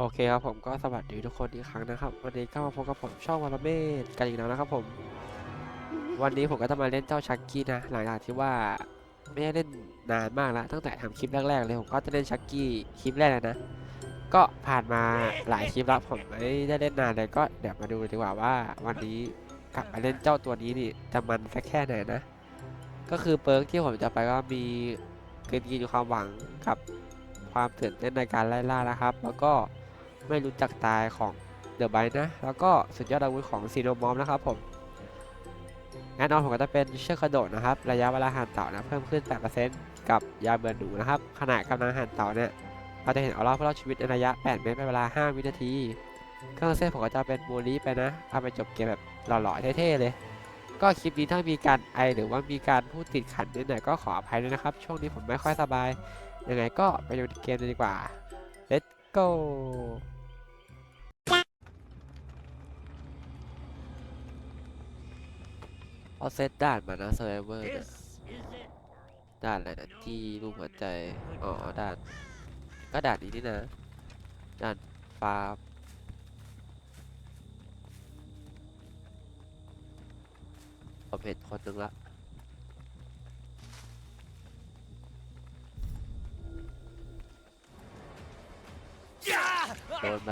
โอเคครับผมก็สวัสดีทุกคนอีกครั้งนะครับ วันนี้ก็มาพบกับผมช่องวารเมดกันอีกแล้วนะครับผม วันนี้ผมก็จะมาเล่นเจ้าชักกี้นะหลังจากที่ว่าไม่ได้เล่นนานมากแล้วตั้งแต่ทำคลิปแรกๆเลยผมก็จะเล่นชักกี้คลิปแรกเลยนะ ก็ผ่านมาหลายคลิปแล้วผมไม่ได้เล่นนานเลยก็เดี๋ยวมาดูดีกว่าว่า วันนี้กลับมาเล่นเจ้าตัวนี้นี่จะมันสักแค่ไหนนะ ก็คือเปิร์กที่ผมจะไปก็มีเกมยินความหวังกับความตื่นเต้นในการไล่ล่านะครับ แล้วก็ ไม่รู้จักตายของเดอะไบนะ แล้วก็สุดยอดอาวุธของซีโนมอมนะครับผมแน่นอนผมก็จะเป็นเชือกกระโดดนะครับ ระยะเวลาหันเต่านะเพิ่มขึ้น 8%กับยาเบื่อหนูนะครับขณะกำลังหันเต่าเนี่ยเราจะเห็นออร่าผู้รอดชีวิตในระยะ 8 เมตรเป็นเวลา 5 วินาที เครื่องเส้นผมก็จะเป็นโมลีไปนะ เอาไปจบเกมแบบหล่อๆเท่ๆเลย ก็คลิปนี้ถ้ามีการไอหรือว่ามีการพูดติดขัดนิดหน่อยก็ขออภัยด้วยนะครับ ช่วงนี้ผมไม่ค่อยสบาย ยังไงก็ไปดูเกมดีกว่า let's go เอาเซตด่านมานะเซอร์เวอร์เนี่ยด่านอะไรนะที่รูปหัวใจ อ๋อด่าน ก็ด่านนี้นี่นะ ด่านฟาร์มผมเห็นคนหนึ่งละโดนไป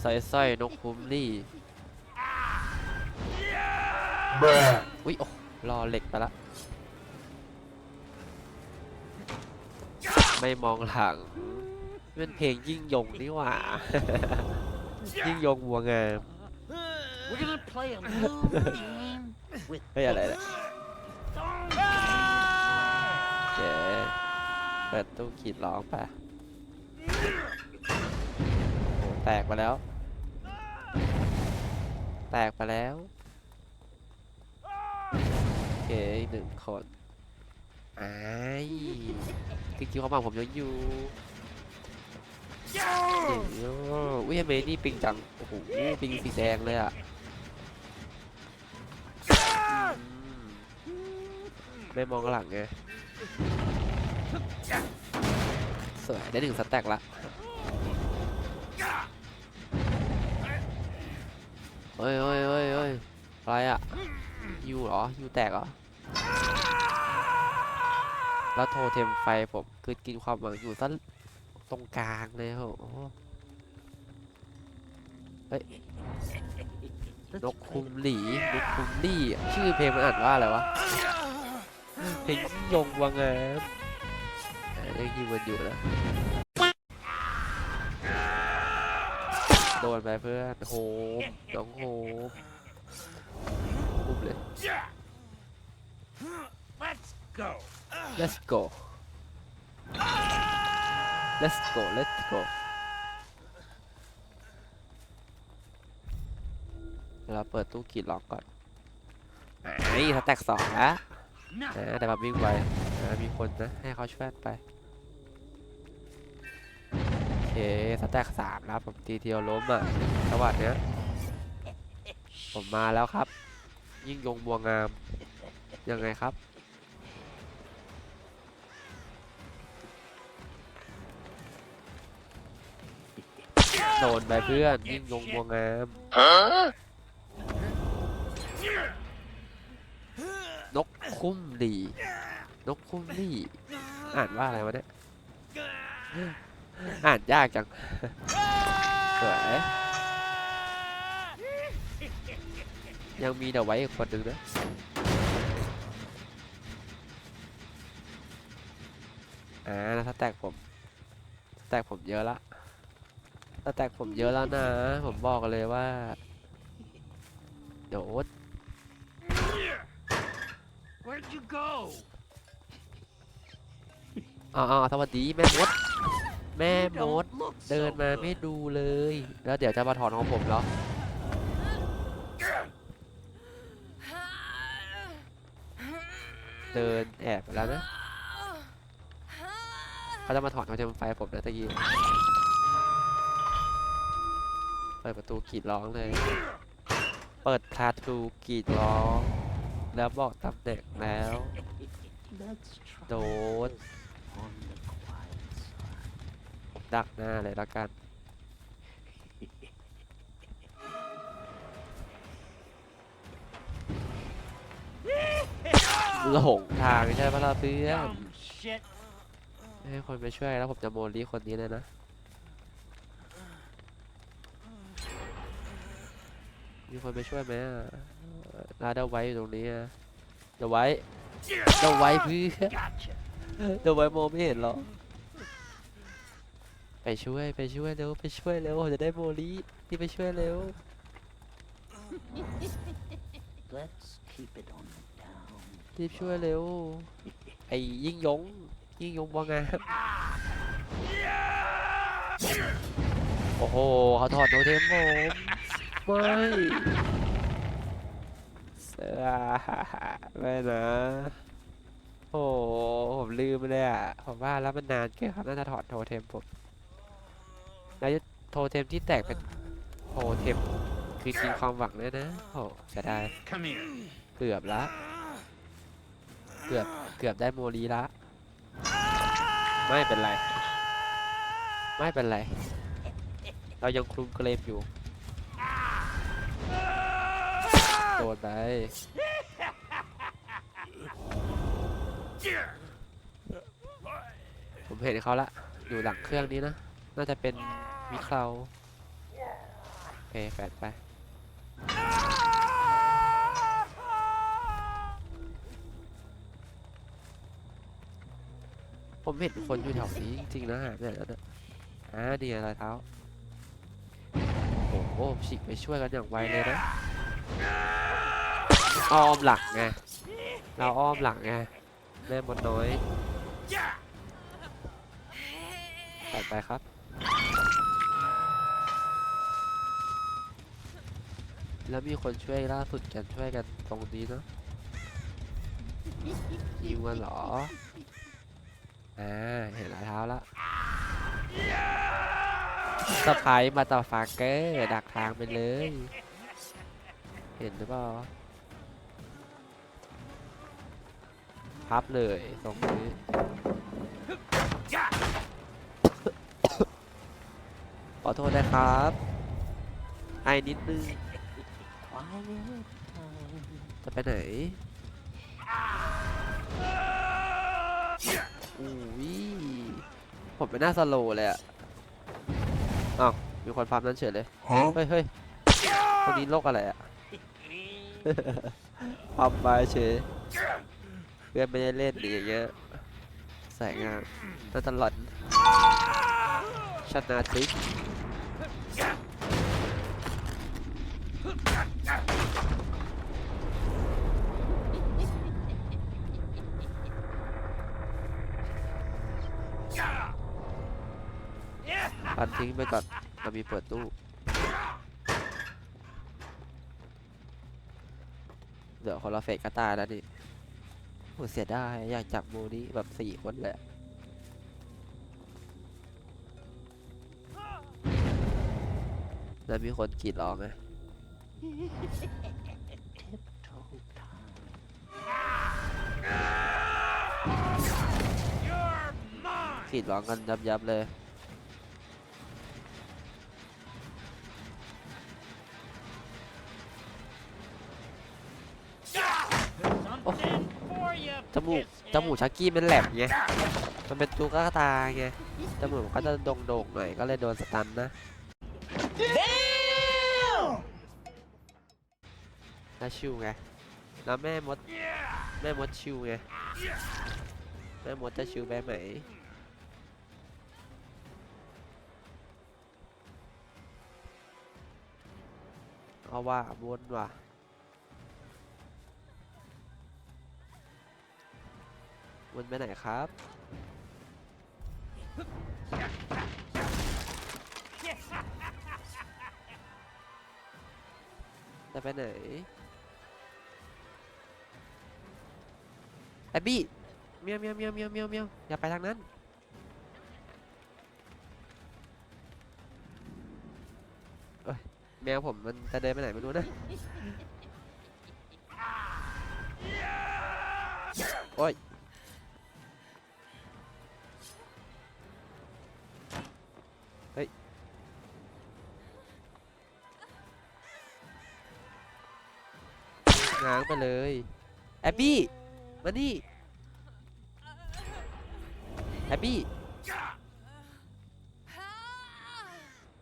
ใส่สร้อยนกคุ้มนี่ อุ้ยโอ้รอเหล็กไปละ ไม่มองหลังเป็นเพลงยิ่งยงนี่หว่า ยิ่งยงบัวงาม We're gonna play a little game with เฮ้ยอะไรเนี่ยเจ๊เปิดตู้ขีดร้องไปโอ้แตกไปแล้ว แตกไปแล้วโอีกหนึ่งคนไอ้ายจริงๆเขามาผมยังอยู่เดี๋ยวอุ้ยทำไมนี่ปิงจัง โอ้โห ปิงสีแดงเลยอะไม่มองหลังไงสวย ได้หนึ่งสแต็กละเฮ้ยเฮ้ยเฮ้ยเฮ้ยอะไรอะยูเหรอยูแตกเหรอ แล้วโทเทมไฟผมคือกินความหวังอยู่สั้นตรงกลางเลยโหเฮ้ยนกคุมหลีนกคุมลี่ ชื่อเพลงมันอ่านว่าอะไรวะ เพลงยิ่งยงวังงามอ่ายังยิงมันอยู่นะโดนไปเพื่อนโฮมน้องโฮมคุมเลย Let's go. let's go let's go let's go เดี๋ยวเราเปิดตู้กรีดล็อกก่อนไอ้สแต็กสองแล้ว No. นะแต่แบบวิ่งไวนะมีคนนะ ให้เขาช่วยไป โอเคสแต็กสามแล้วผมตีเทียวล้มอะสวัสดีนะผมมาแล้วครับ ยิ่งยงบัวงาม ยังไงครับ โดนไปเพื่อนยิ่งยงวงาม นกคุ้มดี นกคุ้มดี อ่านว่าอะไรวะเนี่ย อ่านยากจังสวยยังมีเดี๋ยวไว้อีกคนหนึ่งนะ อ่าแล้วสแต็กผมสแต็กผมเยอะละสแต็กผมเยอะแล้วนะ ผมบอกเลยว่า โดด Where'd you go? อ๋อสวัสดีแม่มด แม่ You มด don't look เดิน so มาไม่ good. ดูเลย แล้วเดี๋ยวจะมาถอนของผมเหรอเดินแอบไปแล้วนะ เขาจะมาถอนเขาจะมาไฟผมนะตะกี้เปิดประตูกรีดร้องเลย เปิดพาทูกรีดร้อง แล้วบอกตำแหน่งแล้ว โดนดักหน้าเลยละกันหลงทางใช่ปะล่ะเพื่อน ให้คนไปช่วยแล้วผมจะโมลีคนนี้เลยนะ มีคนไปช่วยไหมอะลาเดาไว้อยู่ตรงนี้อะเดาไว้เดาไว้เพื่อน Gotcha. เดาไว้โมไม่เห็นเหรอ ไปช่วยไปช่วยเร็วไปช่วยเร็วผมจะได้โมลีนี่ไปช่วยเร็ว Let's keep it on the down. รีบช่วยเร็ว ไอ้ยิ่งยง ยิ่งยงว่างงามโอ้โหเขาถอดโนเทมผมไม่เสือไม่นะโอ้โหผมลืมไปเลยอะผมว่าแล้วมันนานเกินครับน่าจะถอดโทเทมผมแล้วโทเทมที่แตกเป็นโทเทมคือกินความหวังเลยนะโอ้เสียดาย Come here. เกือบละ เกือบเกือบได้โมลีละ ไม่เป็นไร ไม่เป็นไร เรายังคลุมเกรมอยู่ โดนไปผมเห็นเขาละ อยู่หลังเครื่องนี้นะ น่าจะเป็นมิคลาโอเคแฟดไป ผมเห็นคนอยู่แถวนี้จริงๆนะหาเนี่ยนะอ่านี่ไรเท้าโอ้โหฉีกไปช่วยกันอย่างไวเลยนะอ้อมหลังไงเราอ้อมหลังไงแม่มดน้อยไปไปครับแล้วมีคนช่วยล่าสุดกันช่วยกันตรงนี้เนาะยิวกันเหรอ อ่าเห็นรอยเท้าแล้วสะพายมาต่อฟาเกอร์ดักทางไปเลย เห็นหรือเปล่าพับเลยตรงนี้ขอโทษนะครับ ไอนิดนึง Quiet time. จะไปไหน อุ้ยผมไม่น่าสโลว์เลยอะอ้าว มีคนฟาร์มนั้นเฉยเลย เฮ้ยเฮ้ยคนนี้โรคอะไรอะฟาร์มไปเฉยเพื่อนไม่ได้เล่นหรืออย่างเงี้ยใส่งานน่าจะหลอนชนะทริก ปันทิ้งไปก่อนเรามีเปิดตู้ เดี๋ยวคนละเฟสก็ตายแล้วนี่โหเสียดายอยากจับโมนี้แบบสี่คนเลยอะแล้วมีคนกรีดร้องไง Tiptoe time. กรีดร้องกันยับยับๆเลย มูกจมูกชักกี้มันแหลมไงมันเป็นตุ๊กตาไงจมูกมันก็จะโด่งๆหน่อยก็เลยโดนสตันนะแล้วชิวไงแล้วแม่มดแม่มดชิวไงแม่มดจะชิวไปไหมเอาว่าวนว่ะ วนไปไหนครับ จะไปไหนแอบบี้เมียวเมียวเมียวเมียวเมียวเมียวอย่าไปทางนั้น เอ้ยแมวผมมันจะเดินไปไหนไม่รู้นะ โอ้ย ง้างไปเลยแอบบี้มานี่แอบบี้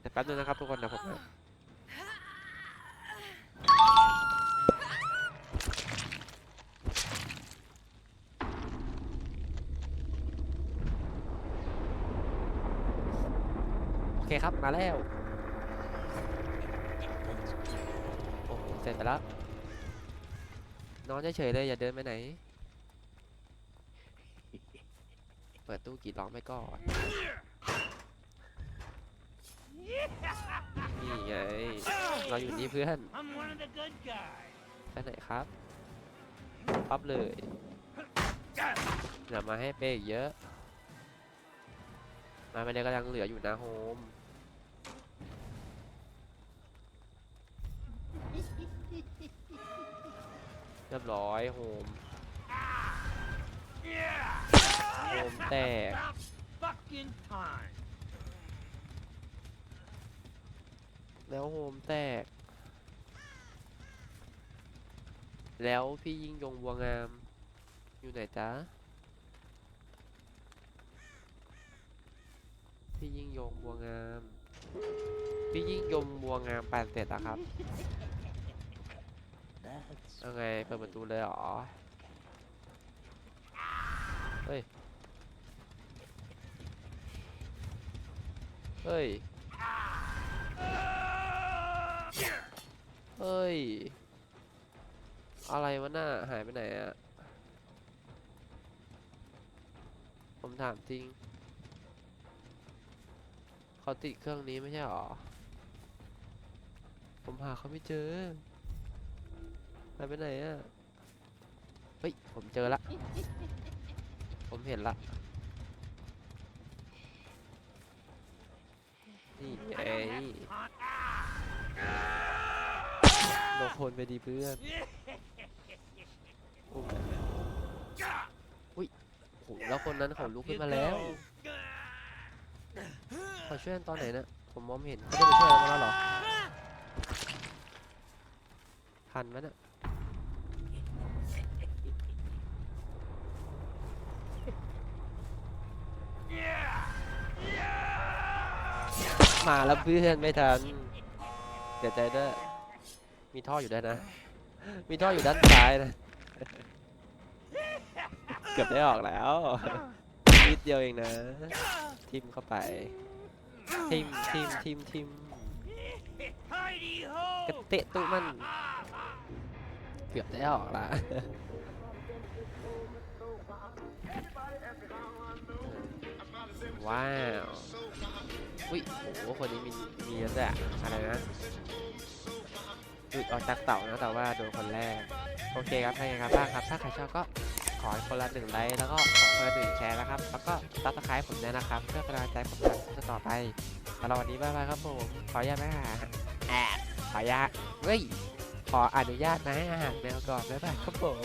แต่แป๊บนึงนะครับทุกคนนะผมโอเคครับมาแล้วโอ้โหเสร็จไปแล้ว นอนเฉยๆเลยอย่าเดินไปไหน เปิดตู้กรีดร้องไปก่อนนี่ไง เราอยู่นี่เพื่อนไปไหนครับปั๊บเลยอย่ามาให้เป้อีกเยอะ มาไปเลยก็ยังเหลืออยู่นะโฮม รียบร้อยโฮมโฮมแตกแล้วโฮมแตก แล้วพี่ยิ่งยงบัวงาม อยู่ไหนจ๊ะ พี่ยิ่งยงบัวงาม พี่ยิ่งยงบัวงามปานเสร็จแล้วครับ That's เอาไงเปิดประตูเลยเหรอ เฮ้ย เฮ้ย เฮ้ย อะไรวะหน่าหายไปไหนอะผมถามจริง เขาติดเครื่องนี้ไม่ใช่หรอ ผมหาเขาไม่เจอ หายไปไหนอะเฮ้ย ผมเจอละ ผมเห็นละ นี่ไงโดนคนไปดีเพื่อนอุ้มอุ้ยโหแล้วคนนั้นเขาลุกขึ้นมาแล้วเขาช่วยกันตอนไหนนะผมมองไม่เห็นเขาจะไปช่วยเรามาแล้วเหรอทันไหมน่ะม แล้วเพื่อนไม่ทันเสียใจด้วยมีท่ออยู่ด้วยนะ มีท่ออยู่ด้านซ้ายนะ เกือบได้ออกแล้วนิดเดียวเองนะ ทิมเข้าไป ทิมทิมทิมทิมกระเตะตุ้มัน เกือบได้ออกละ ว้าว อุ้ยโหคนนี้มีมีแล้วด้วยอะอะไรนะหลุดออกจากเต่านะแต่ว่าโดนคนแรก โอเคครับถ้าอย่างไรครับบ้างครับ ถ้าใครชอบก็ขอคนละหนึ่งไลค์แล้วก็ขอคนละหนึ่งแชร์นะครับ แล้วก็ซับสไครต์ผมด้วยนะครับ เพื่อเป็นกำลังใจผมทำคลิปต่อไปสำหรับวันนี้บ๊ายบายครับผม ขออนุญาตไปหาแอบขออนุญาตเฮ้ยขออนุญาตนะให้อาหารแมวก่อนบ๊ายบายครับผม